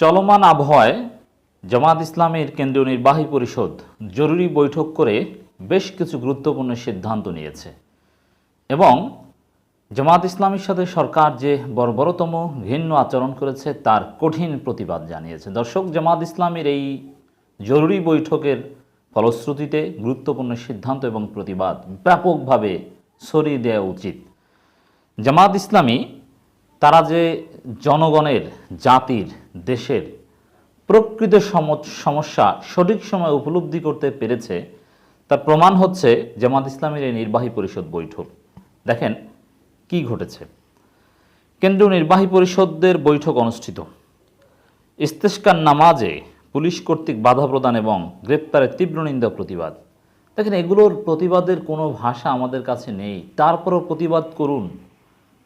চলমান আবহাওয়ায় জামাত ইসলামের কেন্দ্রীয় নির্বাহী পরিষদ জরুরি বৈঠক করে বেশ কিছু গুরুত্বপূর্ণ সিদ্ধান্ত নিয়েছে। এবং জামাত ইসলামের সাথে সরকার যে বর্বরতম ঘৃণ্য আচরণ করেছে, তার কঠিন প্রতিবাদ জানিয়েছে। দর্শক জামাত ইসলামের এই জরুরি বৈঠকের ফলশ্রুতিতে গুরুত্বপূর্ণ সিদ্ধান্ত এবং প্রতিবাদ ব্যাপকভাবে ছড়িয়ে দেওয়া উচিত। জামাত ইসলামী তারা যে জনগণের জাতির দেশের প্রকৃত সম- সমস্যা সঠিক সময় উপলব্ধি করতে পেরেছে, তার প্রমাণ হচ্ছে জামাত ইসলামের এই নির্বাহী পরিষদ বৈঠক। দেখেন কি ঘটেছে। কেন্দ্রীয় নির্বাহী পরিষদের বৈঠক অনুষ্ঠিত। ইস্তেস্কার নামাজে পুলিশ কর্তৃক বাধা প্রদান এবং গ্রেপ্তারের তীব্র নিন্দা প্রতিবাদ। দেখেন, এগুলোর প্রতিবাদের কোনো ভাষা আমাদের কাছে নেই। তারপরও প্রতিবাদ করুন।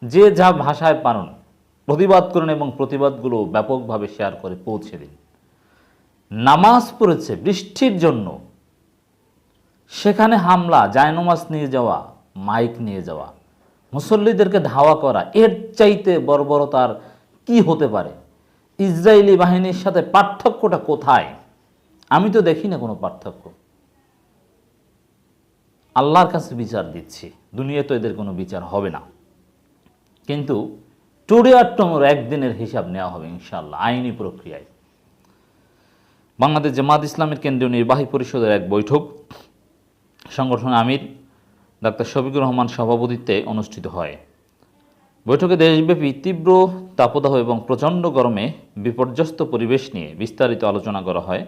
যে যা ভাষায় পারেন। প্রতিবাদ করুন এবং প্রতিবাদগুলো ব্যাপকভাবে শেয়ার করে পৌঁছে দিন। নামাজ পড়েছে, বৃষ্টির জন্য। সেখানে হামলা, জায়নমাজ নিয়ে যাওয়া, মাইক নিয়ে যাওয়া, মুসল্লিদেরকে ধাওয়া করা, এর চাইতে বর্বরতার কি হতে পারে? ইসরায়েলি বাহিনীর সাথে পার্থক্যটা কোথায়? আমি তো দেখি না কোনো পার্থক্য। আল্লাহর কাছে বিচার দিচ্ছি। দুনিয়া তো এদের কোনো বিচার হবে না। কিন্তু টুডে আর একদিনের হিসাব নেওয়া হবে ইনশাল্লাহ আইনি প্রক্রিয়ায়। বাংলাদেশ জামাত ইসলামের কেন্দ্রীয় নির্বাহী পরিষদের এক বৈঠক সংগঠন আমির ডাক্তার শফিকুর রহমান সভাপতিত্বে অনুষ্ঠিত হয়। বৈঠকে দেশব্যাপী তীব্র তাপদাহ এবং প্রচণ্ড গরমে বিপর্যস্ত পরিবেশ নিয়ে বিস্তারিত আলোচনা করা হয়।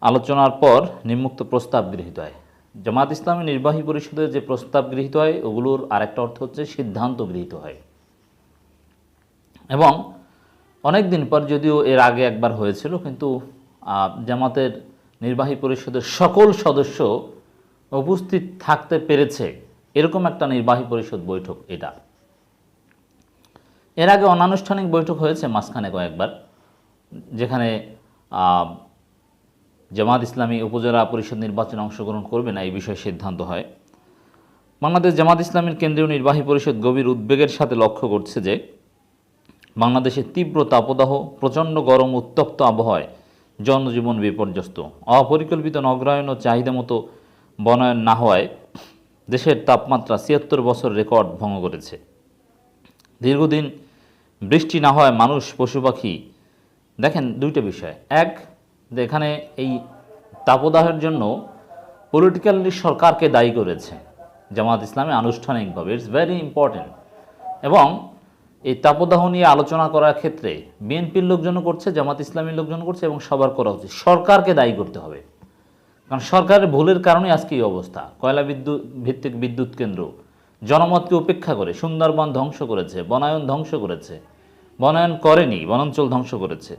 আলোচনার পর নিম্মুক্ত প্রস্তাব গৃহীত হয়। জামাত ইসলামী নির্বাহী পরিষদের যে প্রস্তাব গৃহীত হয়, ওগুলোর আরেকটা অর্থ হচ্ছে সিদ্ধান্ত গৃহীত হয়। এবং অনেক দিন পর যদিও এর আগে একবার হয়েছিল, কিন্তু জামাতের নির্বাহী পরিষদের সকল সদস্য উপস্থিত থাকতে পেরেছে। এরকম একটা নির্বাহী পরিষদ বৈঠক এটা। এর আগে অনানুষ্ঠানিক বৈঠক হয়েছে মাঝখানে কয়েকবার, যেখানে জামাত ইসলামী উপজেলা পরিষদ নির্বাচনে অংশগ্রহণ করবে না, এই বিষয়ে সিদ্ধান্ত হয়। বাংলাদেশ জামাত ইসলামের কেন্দ্রীয় নির্বাহী পরিষদ গভীর উদ্বেগের সাথে লক্ষ্য করছে যে বাংলাদেশের তীব্র তাপদাহ, প্রচণ্ড গরম, উত্তপ্ত আবহাওয়ায় জনজীবন বিপর্যস্ত। অপরিকল্পিত নগরায়ন ও চাহিদা মতো বনায়ন না হওয়ায় দেশের তাপমাত্রা ছিয়াত্তর বছর রেকর্ড ভঙ্গ করেছে। দীর্ঘদিন বৃষ্টি না হওয়ায় মানুষ, পশু পাখি, দেখেন দুইটা বিষয়। এক, এখানে এই তাপদাহের জন্য পলিটিক্যালি সরকারকে দায়ী করেছে। জামাত ইসলামে আনুষ্ঠানিকভাবে ইটস ভেরি ইম্পর্টেন্ট এবং এই তাপদাহ নিয়ে আলোচনা করার ক্ষেত্রে বিএনপির লোকজনও করছে, জামাত ইসলামীর লোকজন করছে এবং সবার করা উচিত। সরকারকে দায়ী করতে হবে। কারণ সরকারের ভুলের কারণে আজকে এই অবস্থা। কয়লা বিদ্যুৎ, ভিত্তিক বিদ্যুৎ কেন্দ্র জনমতকে উপেক্ষা করে, সুন্দরবন ধ্বংস করেছে, বনায়ন ধ্বংস করেছে, বনায়ন করেনি, বনাঞ্চল ধ্বংস করেছে।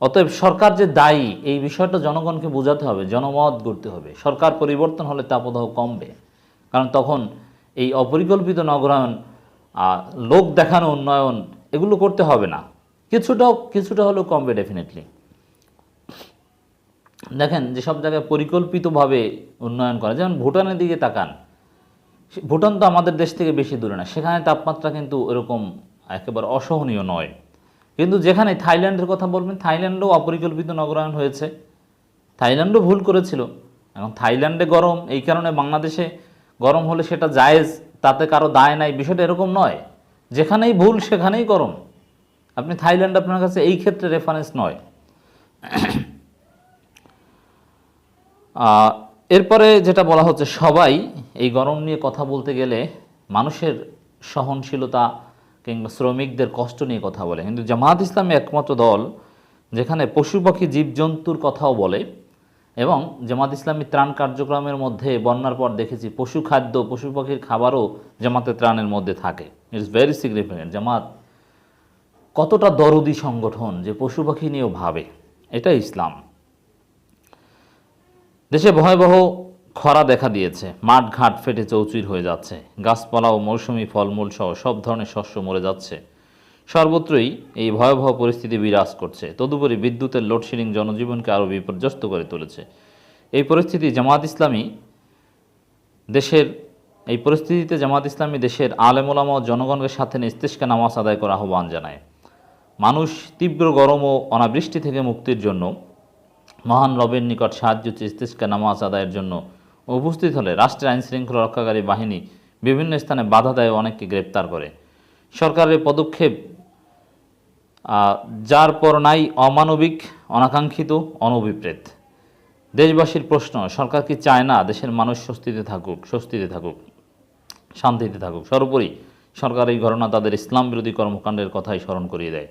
অতএব সরকার যে দায়ী, এই বিষয়টা জনগণকে বোঝাতে হবে, জনমত গড়তে হবে। সরকার পরিবর্তন হলে তাপদাহ কমবে। কারণ তখন এই অপরিকল্পিত নগরায়ন লোক দেখানো, উন্নয়ন, এগুলো করতে হবে না। কিছুটাও কিছুটা হলেও কমবে ডেফিনেটলি দেখেন, যেসব জায়গায় পরিকল্পিতভাবে উন্নয়ন করা, যেমন ভুটানের দিকে তাকান। ভুটান তো আমাদের দেশ থেকে বেশি দূরে না, সেখানে তাপমাত্রা কিন্তু এরকম একেবারে অসহনীয় নয়। কিন্তু যেখানে থাইল্যান্ডের কথা বলবেন, থাইল্যান্ডেও অপরিকল্পিত নগরায়ন হয়েছে। থাইল্যান্ডও ভুল করেছিল। এখন থাইল্যান্ডে গরম, এই কারণে বাংলাদেশে গরম হলে সেটা জায়েজ। তাতে কারও দায় নাই, বিষয়টা এরকম নয়। যেখানেই ভুল, সেখানেই গরম আপনি থাইল্যান্ড আপনার কাছে এই ক্ষেত্রে রেফারেন্স নয়। এরপরে যেটা বলা হচ্ছে, সবাই এই গরম নিয়ে কথা বলতে গেলে মানুষের সহনশীলতা কিংবা শ্রমিকদের কষ্ট নিয়ে কথা বলে। কিন্তু জামাত ইসলামী একমাত্র দল, যেখানে পশু পাখি, জীবজন্তুর কথাও বলে এবং জামাত ইসলামী ত্রাণ কার্যক্রমের মধ্যে বন্যার পর দেখেছি পশু খাদ্য, পশু পাখির খাবারও জামাতে ত্রাণের মধ্যে থাকে। ইটস ভেরি সিগনিফিকেন্ট জামাত কতটা দরদি সংগঠন যে পশু পাখি নিয়েও ভাবে। এটা ইসলাম। দেশে ভয়াবহ খরা দেখা দিয়েছে। মাঠ ঘাট ফেটে চৌচির হয়ে যাচ্ছে। গাছপালা ও মৌসুমি ফলমূল সহ সব ধরনের শস্য মরে যাচ্ছে। সর্বত্রই এই ভয়াবহ পরিস্থিতি বিরাজ করছে। তদুপরি বিদ্যুতের লোডশেডিং জনজীবনকে আরও বিপর্যস্ত করে তুলেছে। এই পরিস্থিতি জামাত ইসলামী দেশের, এই পরিস্থিতিতে জামাত ইসলামী দেশের আলেমোলামা জনগণের সাথে নিস্তেশকে নামাজ আদায় করার আহ্বান জানায়। মানুষ তীব্র গরম ও অনাবৃষ্টি থেকে মুক্তির জন্য মহান রবের নিকট সাহায্য চেয়ে ইস্তিস্কা নামাজ আদায়ের জন্য উপস্থিত হলে রাষ্ট্রের আইন শৃঙ্খলা রক্ষাকারী বাহিনী বিভিন্ন স্থানে বাধা দেয় অনেককে গ্রেপ্তার করে। সরকারের পদক্ষেপ যার পর নাই অমানবিক, অনাকাঙ্ক্ষিত, অনভিপ্রেত। দেশবাসীর প্রশ্ন, সরকার কি চায় না দেশের মানুষ স্বস্তিতে থাকুক স্বস্তিতে থাকুক, শান্তিতে থাকুক? সর্বোপরি সরকার এই ঘটনা তাদের ইসলাম বিরোধী কর্মকাণ্ডের কথাই স্মরণ করিয়ে দেয়।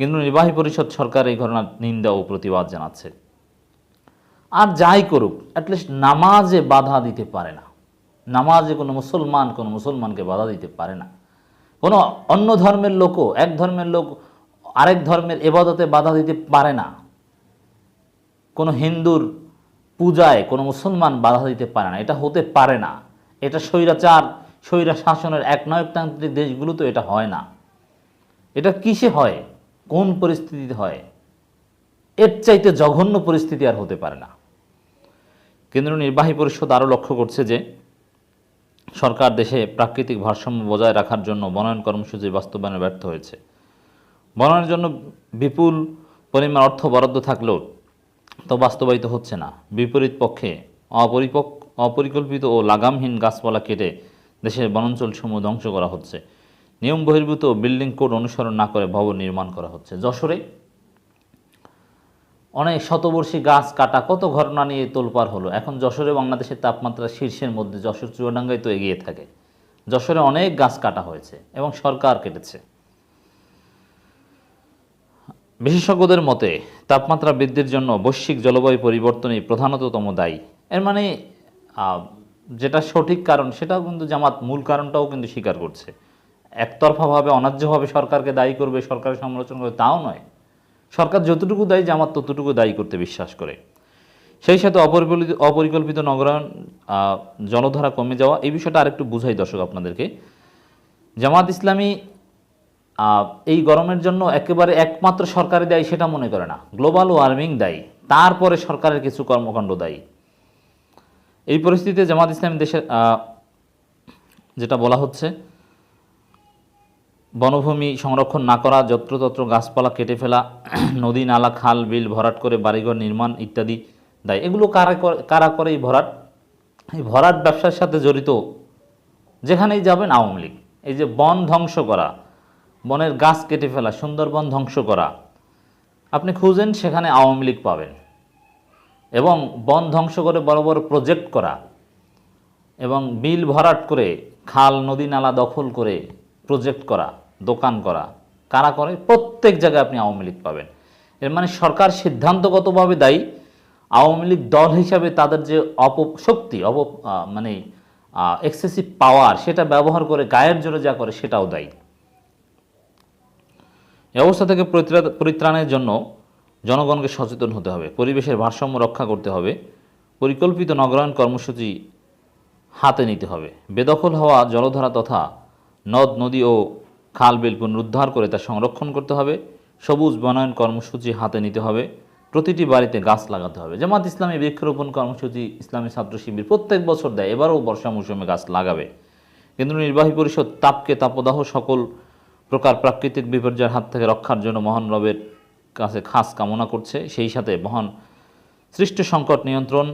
কিন্তু নির্বাহী পরিষদ সরকার এই ঘটনার নিন্দা ও প্রতিবাদ জানাচ্ছে। আর যাই করুক অ্যাটলিস্ট নামাজে বাধা দিতে পারে না। নামাজে কোনো মুসলমান কোনো মুসলমানকে বাধা দিতে পারে না। কোনো অন্য ধর্মের লোকও, এক ধর্মের লোক আরেক ধর্মের এবাদতে বাধা দিতে পারে না। কোনো হিন্দুর পূজায় কোনো মুসলমান বাধা দিতে পারে না। এটা হতে পারে না। এটা স্বৈরাচার স্বৈরা শাসনের একনায়কতান্ত্রিক দেশগুলোতে এটা হয় না। এটা কিসে হয়? কোন পরিস্থিতিতে হয়? এর চাইতে জঘন্য পরিস্থিতি আর হতে পারে না। কেন্দ্রীয় নির্বাহী পরিষদ আরও লক্ষ্য করছে যে, সরকার দেশে প্রাকৃতিক ভারসাম্য বজায় রাখার জন্য বনায়ন কর্মসূচি বাস্তবায়নে ব্যর্থ হয়েছে। বনায়নের জন্য বিপুল পরিমাণ অর্থ বরাদ্দ থাকলেও তো বাস্তবায়িত হচ্ছে না। বিপরীত পক্ষে অপরিপক, অপরিকল্পিত ও লাগামহীন গাছপালা কেটে দেশের বনাঞ্চলসমূহ ধ্বংস করা হচ্ছে। নিয়ম বহির্ভূত বিল্ডিং কোড অনুসরণ না করে ভবন নির্মাণ করা হচ্ছে। যশোরে অনেক শতবর্ষী গাছ কাটা কত ঘটনা নিয়ে তোলপার হলো। এখন যশোরে বাংলাদেশের তাপমাত্রা শীর্ষের মধ্যে যশোর চুয়াডাঙ্গায় তো এগিয়ে থাকে। যশোরে অনেক গাছ কাটা হয়েছে এবং সরকার কেটেছে। বিশেষজ্ঞদের মতে তাপমাত্রা বৃদ্ধির জন্য বৈশ্বিক জলবায়ু পরিবর্তনই প্রধানতম দায়ী। এর মানে যেটা সঠিক কারণ সেটাও কিন্তু জামাত মূল কারণটাও কিন্তু স্বীকার করছে। একতরফাভাবে অন্যায্যভাবে সরকারকে দায়ী করবে সরকারের সমালোচনা করবে তাও নয়। সরকার যতটুকু দায়ী জামাত ততটুকু দায়ী করতে বিশ্বাস করে। সেই সাথে অপরিকল্পিত অপরিকল্পিত নগরায়ণ আহ, জলধারা কমে যাওয়া এই বিষয়টা আরেকটু বুঝাই দর্শক আপনাদেরকে। জামাত ইসলামী এই গরমের জন্য একেবারে একমাত্র সরকারি দায়ী, সেটা মনে করে না। গ্লোবাল ওয়ার্মিং দায়ী, তারপরে সরকারের কিছু কর্মকাণ্ড দায়ী। এই পরিস্থিতিতে জামাত ইসলামী দেশের যেটা বলা হচ্ছে, বনভূমি সংরক্ষণ না করা, যত্রতত্র গাছপালা কেটে ফেলা, নদী, নালা, খাল, বিল ভরাট করে বাড়িঘর নির্মাণ ইত্যাদি দায়। এগুলো কারা, করে- কারা এই ভরাট? এই ভরাট ব্যবসার সাথে জড়িত, যেখানেই যাবেন আওয়ামী লীগ। এই যে বন ধ্বংস করা বনের গাছ কেটে ফেলা, সুন্দরবন ধ্বংস করা। আপনি খুঁজেন, সেখানে আওয়ামী লীগ পাবেন। এবং বন ধ্বংস করে বড় বড় প্রজেক্ট করা। এবং বিল ভরাট করে খাল, নদী, নালা দখল করে প্রজেক্ট করা, দোকান করা। কারা করে? প্রত্যেক জায়গায় আপনি আওয়ামী লীগ পাবেন। এর মানে সরকার সিদ্ধান্তগতভাবে দায়ী। আওয়ামী লীগ দল হিসাবে তাদের যে অপশক্তি অপ মানে এক্সেসিভ পাওয়ার সেটা ব্যবহার করে, গায়ের জোরে যা করে, সেটাও দায়ী। এই অবস্থা থেকে পরিত্রাণের জন্য জনগণকে সচেতন হতে হবে, পরিবেশের ভারসাম্য রক্ষা করতে হবে, পরিকল্পিত নগরায়ণ কর্মসূচি হাতে নিতে হবে। বেদখল হওয়া জলধারা তথা নদ, নদী ও খাল বিল পুনরুদ্ধার করে তা সংরক্ষণ করতে হবে, সবুজ বনায়ন কর্মসূচি হাতে নিতে হবে, প্রতিটি বাড়িতে গাছ লাগাতে হবে। জামাত ইসলামী বৃক্ষরোপণ কর্মসূচি ইসলামী ছাত্র শিবির প্রত্যেক বছর দেয়, এবারও বর্ষা মৌসুমে গাছ লাগাবে। কিন্তু নির্বাহী পরিষদ তাপকে তাপদাহ সকল প্রকার প্রাকৃতিক বিপর্যয়ের হাত থেকে রক্ষার জন্য মহান রবের কাছে খাস কামনা করছে। সেই সাথে মহান সৃষ্ট সংকট নিয়ন্ত্রণ,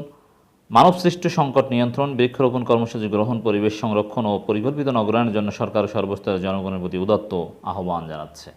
মানব সৃষ্ট সংকট নিয়ন্ত্রণ, বৃক্ষরোপণ কর্মসূচি গ্রহণ, পরিবেশ সংরক্ষণ ও পরিকল্পিত নগরায়ণের জন্য সরকার সর্বস্তরের জনগণের প্রতি উদাত্ত আহ্বান জানাচ্ছে।